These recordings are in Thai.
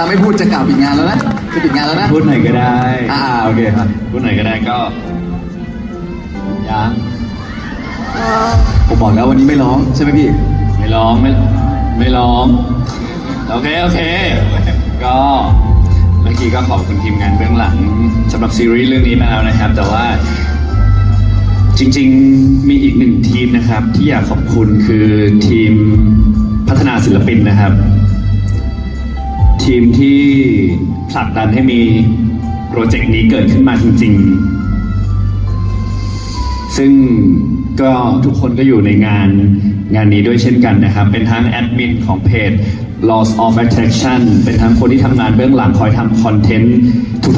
ถ้าไม่พูดจะกล่าวปิดงานแล้วนะจะปิดงานแล้วนะ พูดหน่อยก็ได้อ่าโอเคครับพูดหน่อยก็ได้ก็ยังผมบอกแล้ววันนี้ไม่ร้องใช่ไหมพี่ ไม่ร้องไม่ไม่ร้องโอเคโอเคก็เมื่อกี้ก็ขอบคุณทีมงานเบื้องหลังสำหรับซีรีส์เรื่องนี้มาแล้วนะครับ แต่ว่าจริงๆมีอีกหนึ่งทีมนะครับ ที่อยากขอบคุณคือทีมพัฒนาศิลปินนะครับ ทีมที่ผลักดันให้มีโปรเจกต์นี้เกิดขึ้นมาจริง ๆ ซึ่งก็ทุกคนก็อยู่ในงานงานนี้ด้วยเช่นกันนะครับ เป็นทั้งแอดมินของเพจ Loss of Attraction เป็นทั้งคนที่ทำงานเบื้องหลังคอยทำคอนเทนต์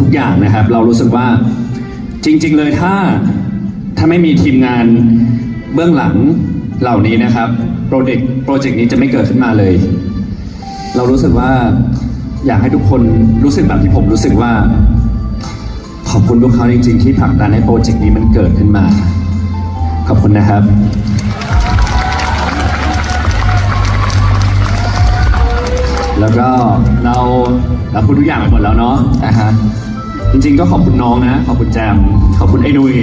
ทุกๆอย่างนะครับ เรารู้สึกว่าจริง ๆ เลยถ้าถ้าไม่มีทีมงานเบื้องหลังเหล่านี้นะครับ โปรเจกต์โปรเจกต์นี้จะไม่เกิดขึ้นมาเลย เรารู้สึกว่า อยากให้ทุกคนรู้สึกแบบที่ผมรู้สึกว่า ขอบคุณพวกเขาจริง ๆ ที่ผลักดันให้โปรเจกต์นี้มันเกิดขึ้นมา ขอบคุณนะครับแล้วก็เราเราพูดทุกอย่างไปหมดแล้วเนาะอ่าฮะจริง ๆ ก็ขอบคุณน้องนะ ขอบคุณแจม ขอบคุณไอ้นุย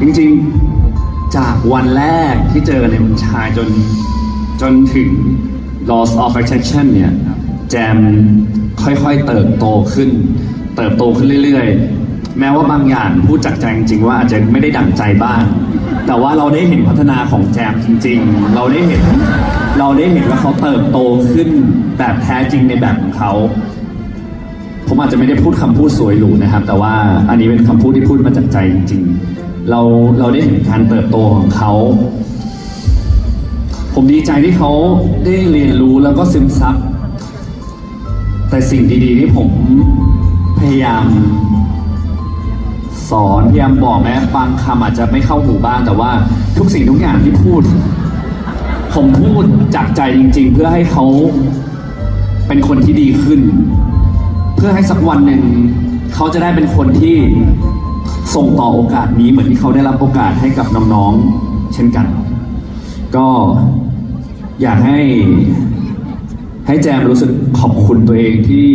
จริงๆจากวันแรกที่เจอกันในวันชายจนจนถึง loss of attraction เนี่ย แจมค่อยๆเติบโตขึ้น เติบโตขึ้นเรื่อยๆ แม้ว่าบางอย่างพูดจากใจจริงๆว่าอาจจะไม่ได้ดั่งใจบ้าง แต่ว่าเราได้เห็นพัฒนาของแจมจริง ๆ เราได้เห็น เราได้เห็นว่าเขาเติบโตขึ้นแบบแท้จริงในแบบของเขาผมอาจจะไม่ได้พูดคำพูดสวยหรูนะครับ แต่ว่าอันนี้เป็นคำพูดที่พูดมาจากใจจริง ๆ เราเราได้เห็นการเติบโตของเขา ผมดีใจที่เขาได้เรียนรู้แล้วก็ซึมซับ แต่สิ่งดีๆที่ผมพยายาม สอนพยายามบอกแม้บางคำอาจจะไม่เข้าหูบ้างแต่ว่าทุกสิ่งทุกอย่างที่พูด ผมพูดจากใจจริง ๆ เพื่อให้เขาเป็นคนที่ดีขึ้น เพื่อให้สักวันหนึ่งเขาจะได้เป็นคนที่ส่งต่อโอกาสนี้เหมือนที่เขาได้รับโอกาสให้กับน้องๆ เช่นกัน ก็อยากให้ ให้แจมรู้สึกขอบคุณตัวเองที่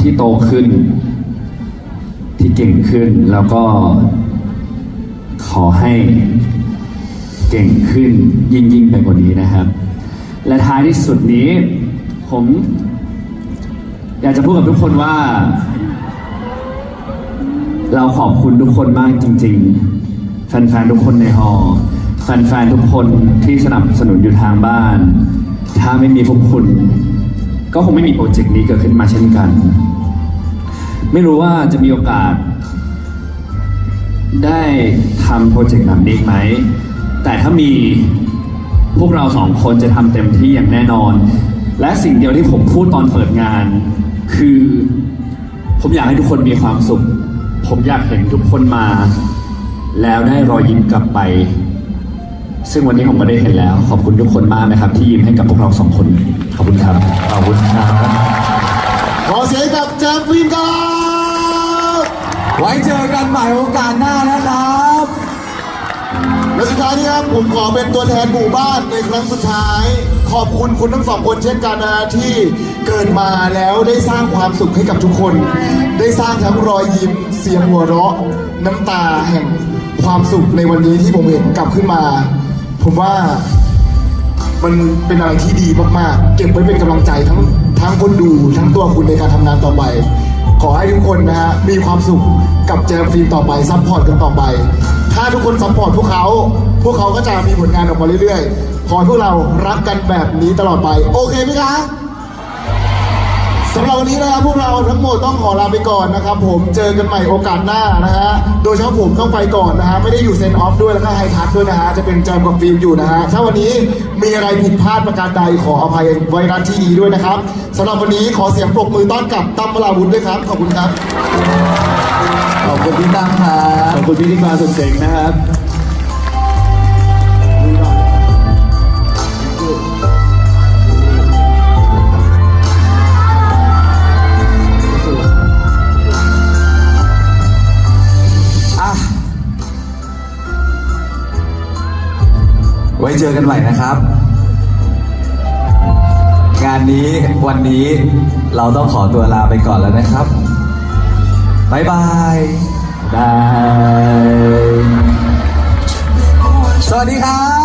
ที่โตขึ้น ที่เก่งขึ้นแล้วก็ขอให้เก่งขึ้นยิ่งยิ่งไปกว่านี้นะครับ และท้ายที่สุดนี้ ผม อยากจะพูดกับทุกคนว่า เราขอบคุณทุกคนมากจริง ๆ แฟนๆทุกคนในฮอแฟนๆทุกคนที่สนับสนุนอยู่ทางบ้าน ถ้าไม่มีพวกคุณ ก็คงไม่มีโปรเจกต์นี้เกิดขึ้นมาเช่นกัน ไม่รู้ว่าจะมีโอกาส ได้ทำโปรเจกต์แบบนี้ไหม แต่ถ้ามีพวกเราสองคนจะทำเต็มที่อย่างแน่นอน และสิ่งเดียวที่ผมพูดตอนเปิดงาน คือ ผมอยากให้ทุกคนมีความสุข ผมอยากเห็นทุกคนมา แล้วได้รอยยิ้มกลับไป ซึ่งวันนี้ผมก็ได้เห็นแล้ว ขอบคุณทุกคนมากนะครับ ที่ยิ้มให้กับพวกเราสองคน ขอบคุณครับ ขอบคุณครับขอเสียงกับแจมฟิล์มครับไว้เจอกันใหม่โอกาสหน้านะครับและสุดท้ายนี้ครับผมขอเป็นตัวแทนหมู่บ้านในครั้งสุดท้าย ขอบคุณคุณทั้งสองคนเช่นกันนะที่เกิดมาแล้วได้สร้างความสุขให้กับทุกคน ได้สร้างทั้งรอยยิ้มเสียงหัวเราะ น้ำตาแห่งความสุขในวันนี้ที่ผมเห็นกลับขึ้นมา ผมว่ามันเป็นอะไรที่ดีมากๆ เก็บไว้เป็นกำลังใจทั้งทั้งคนดูทั้งตัวคุณในการทำงานต่อไป ขอให้ทุกคนนะฮะมีความสุขกับแจมฟิล์มต่อไปซัพพอร์ตกันต่อไป ถ้าทุกคนซัพพอร์ตพวกเขา พวกเขาก็จะมีผลงานออกมาเรื่อยๆ ขอให้พวกเรารักกันแบบนี้ตลอดไป โอเคไหมคะ สำหรับวันนี้นะครับพวกเราทั้งหมดต้องขอลาไปก่อนนะครับ ผมเจอกันใหม่โอกาสหน้านะฮะโดยเฉพาะผมต้องไปก่อนนะฮะไม่ได้อยู่เซนออฟด้วยแล้วก็ไฮทัชด้วยนะฮะจะเป็นแจมกับฟิล์มอยู่นะฮะถ้าวันนี้มีอะไรผิดพลาดประการใดขออภัยไว้ณที่นี้ด้วยนะครับสำหรับวันนี้ขอเสียงปรบมือต้อนกับตั้มวราวุธด้วยครับขอบคุณครับขอบคุณพี่ตั้มครัขบอบคุณพิธีกรสุดเจ๋งนะครับ ไว้เจอกันใหม่นะครับ งานนี้วันนี้เราต้องขอตัวลาไปก่อนแล้วนะครับบายบายบาย สวัสดีครับ